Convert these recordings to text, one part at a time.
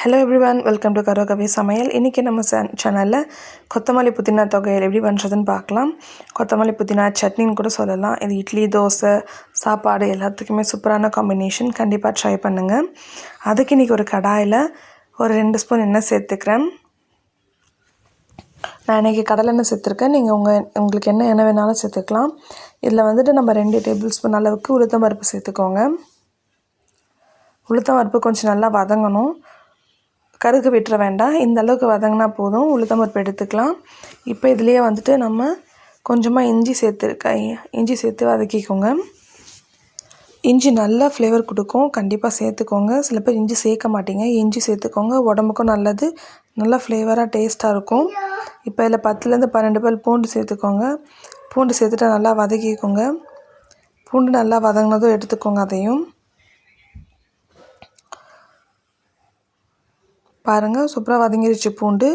Hello everyone welcome to கரோகவி சமையல் இன்றைக்கி நம்ம சேனலில் கொத்தமல்லி புதினா தொகையில் எப்படி பண்ணுறதுன்னு பார்க்கலாம். கொத்தமல்லி புதினா சட்னின்னு கூட சொல்லலாம். இது இட்லி தோசை சாப்பாடு எல்லாத்துக்குமே சூப்பரான காம்பினேஷன் கண்டிப்பாக ட்ரை பண்ணுங்கள் அதுக்கு இன்றைக்கி ஒரு கடாயில் ஒரு ரெண்டு ஸ்பூன் எண்ணெய் சேர்த்துக்கிறேன். நான் இன்றைக்கி கடலெண்ணெய் சேர்த்துருக்கேன். நீங்கள் உங்கள் உங்களுக்கு என்ன எண்ணெய் வேணாலும் சேர்த்துக்கலாம். இதில் வந்துட்டு நம்ம ரெண்டு டேபிள் ஸ்பூன் அளவுக்கு உளுத்தம் பருப்பு சேர்த்துக்கோங்க. உளுத்தம் பருப்பு கொஞ்சம் நல்லா வதங்கணும். கருகு விட்டுற வேண்டாம். இந்த அளவுக்கு வதங்கினா போதும். உளுத்தம்பருப்பு எடுத்துக்கலாம். இப்போ இதுலேயே வந்துட்டு நம்ம கொஞ்சமாக இஞ்சி சேர்த்துருக்க இஞ்சி சேர்த்து வதக்கிக்கோங்க. இஞ்சி நல்லா ஃப்ளேவர் கொடுக்கும். கண்டிப்பாக சேர்த்துக்கோங்க. சில பேர் இஞ்சி சேர்க்க மாட்டீங்க. இஞ்சி சேர்த்துக்கோங்க. உடம்புக்கும் நல்லது. நல்லா ஃப்ளேவராக டேஸ்ட்டாக இருக்கும். இப்போ இதில் பத்துலேருந்து பன்னெண்டு பேர் பூண்டு சேர்த்துக்கோங்க. பூண்டு சேர்த்துட்டு நல்லா வதக்கிக்கோங்க. பூண்டு நல்லா வதங்கினதும் எடுத்துக்கோங்க அதையும். பாருங்கள் சூப்பராக வதங்கிருச்சு பூண்டு.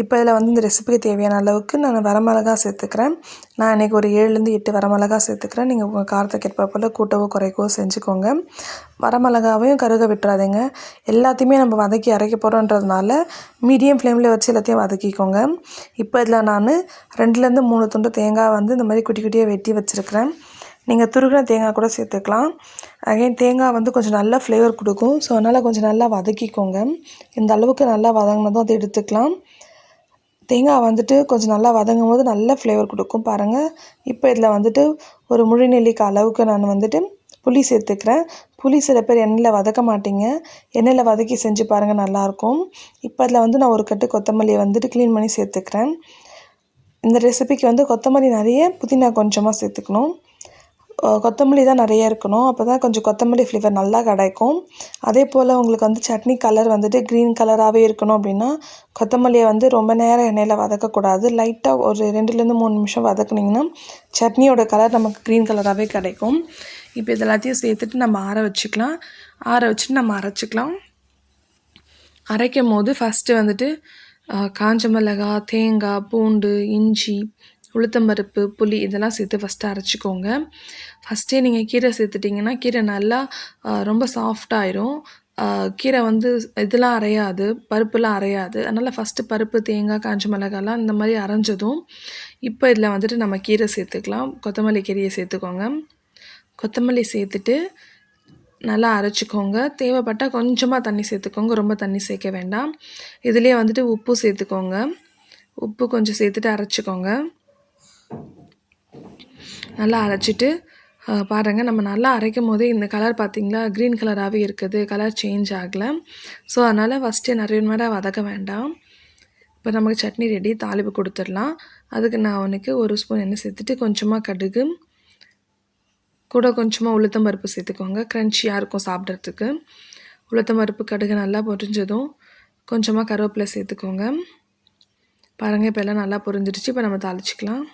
இப்போ இதில் வந்து இந்த ரெசிபிக்கு தேவையான அளவுக்கு நான் வரமிளகா சேர்த்துக்கிறேன். நான் இன்றைக்கி ஒரு ஏழுலேருந்து எட்டு வரமிளகா சேர்த்துக்கிறேன். நீங்கள் உங்கள் காரத்துக்கு ஏற்ப போல் கூட்டவோ குறைக்கவோ செஞ்சுக்கோங்க. வரமிளகாவையும் கருக விட்டுறாதீங்க. எல்லாத்தையுமே நம்ம வதக்கி அரைக்க போகிறோன்றதுனால மீடியம் ஃப்ளேமில் வச்சு எல்லாத்தையும் வதக்கிக்கோங்க. இப்போ இதில் நான் ரெண்டுலேருந்து மூணு துண்டு தேங்காய் வந்து இந்த மாதிரி குட்டி குட்டியாக வெட்டி வச்சுருக்கிறேன். நீங்கள் துருகின தேங்காய் கூட சேர்த்துக்கலாம். அகைன் தேங்காய் வந்து கொஞ்சம் நல்லா ஃப்ளேவர் கொடுக்கும். ஸோ அதனால் கொஞ்சம் நல்லா வதக்கிக்கோங்க. இந்த அளவுக்கு நல்லா வதங்கினதும் அதை எடுத்துக்கலாம். தேங்காய் வந்துட்டு கொஞ்சம் நல்லா வதங்கும் போது நல்ல ஃப்ளேவர் கொடுக்கும் பாருங்கள் இப்போ இதில் வந்துட்டு ஒரு முழு நெல்லிக்காய் அளவுக்கு நான் வந்துட்டு புளி சேர்த்துக்கிறேன். புளி சில பேர் எண்ணெயில் வதக்க மாட்டீங்க. எண்ணெயில் வதக்கி செஞ்சு பாருங்கள் நல்லாயிருக்கும். இப்போ அதில் வந்து நான் ஒரு கட்டு கொத்தமல்லியை வந்துட்டு க்ளீன் பண்ணி சேர்த்துக்கிறேன். இந்த ரெசிபிக்கு வந்து கொத்தமல்லி நிறைய புதினா கொஞ்சமாக சேர்த்துக்கணும். கொத்தமல்லி தான் நிறைய இருக்கணும். அப்போ தான் கொஞ்சம் கொத்தமல்லி ஃப்ளேவர் நல்லா கிடைக்கும். அதே போல் உங்களுக்கு வந்து சட்னி கலர் வந்துட்டு க்ரீன் கலராகவே இருக்கணும் அப்படின்னா கொத்தமல்லியை வந்து ரொம்ப நேரம் எண்ணெயில் வதக்கக்கூடாது. லைட்டாக ஒரு ரெண்டுலேருந்து மூணு நிமிஷம் வதக்குனிங்கன்னா சட்னியோட கலர் நமக்கு க்ரீன் கலராகவே கிடைக்கும். இப்போ இது எல்லாத்தையும் சேர்த்துட்டு நம்ம ஆற வச்சுக்கலாம். ஆற வச்சுட்டு நம்ம அரைச்சிக்கலாம். அரைக்கும் போது ஃபஸ்ட்டு வந்துட்டு காஞ்ச மிளகா தேங்காய் பூண்டு இஞ்சி உளுத்தம்பருப்பு புளி இதெல்லாம் சேர்த்து ஃபஸ்ட்டு அரைச்சிக்கோங்க. ஃபஸ்ட்டே நீங்கள் கீரை சேர்த்துட்டிங்கன்னா கீரை நல்லா ரொம்ப சாஃப்டாயிரும் கீரை வந்து இதெல்லாம் அரையாது பருப்புலாம் அரையாது. அதனால் ஃபஸ்ட்டு பருப்பு தேங்காய் காஞ்ச மிளகாலாம் இந்த மாதிரி அரைஞ்சதும் இப்போ இதில் வந்துட்டு நம்ம கீரை சேர்த்துக்கலாம். கொத்தமல்லி கீரையை சேர்த்துக்கோங்க. கொத்தமல்லி சேர்த்துட்டு நல்லா அரைச்சிக்கோங்க. தேவைப்பட்டால் கொஞ்சமாக தண்ணி சேர்த்துக்கோங்க. ரொம்ப தண்ணி சேர்க்க வேண்டாம். இதுலேயே வந்துட்டு உப்பு சேர்த்துக்கோங்க. உப்பு கொஞ்சம் சேர்த்துட்டு அரைச்சிக்கோங்க. நல்லா அரைச்சிட்டு பாருங்கள் நம்ம நல்லா அரைக்கும் போதே இந்த கலர் பார்த்திங்களா க்ரீன் கலராகவே இருக்குது. கலர் சேஞ்ச் ஆகலை. ஸோ அதனால் ஃபஸ்ட்டு நிறைய நேரம் வதக்க வேண்டாம். இப்போ நமக்கு சட்னி ரெடி தாளிப்பு கொடுத்துடலாம். அதுக்கு நான் அவனுக்கு ஒரு ஸ்பூன் எண்ணெய் சேர்த்துட்டு கொஞ்சமாக கடுகு கூட கொஞ்சமாக உளுத்தம் பருப்பு சேர்த்துக்கோங்க. க்ரன்ச்சியாக இருக்கும் சாப்பிட்றதுக்கு. உளுத்தம் பருப்பு கடுகு நல்லா பொரிஞ்சதும் கொஞ்சமாக கருவேப்பிலை சேர்த்துக்கோங்க. பாருங்கள் இப்போ எல்லாம் நல்லா பொரிஞ்சிடுச்சு. இப்போ நம்ம தாளிச்சிக்கலாம்.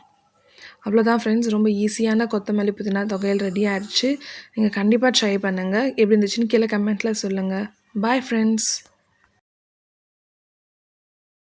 அவ்வளோதான் ஃப்ரெண்ட்ஸ் ரொம்ப ஈஸியான கொத்தமல்லி புதினா தொகையில் ரெடி ஆகிடுச்சு நீங்கள் கண்டிப்பாக ட்ரை பண்ணுங்கள் எப்படி இருந்துச்சுன்னு கீழே கமெண்ட்டில் சொல்லுங்கள் பாய் ஃப்ரெண்ட்ஸ்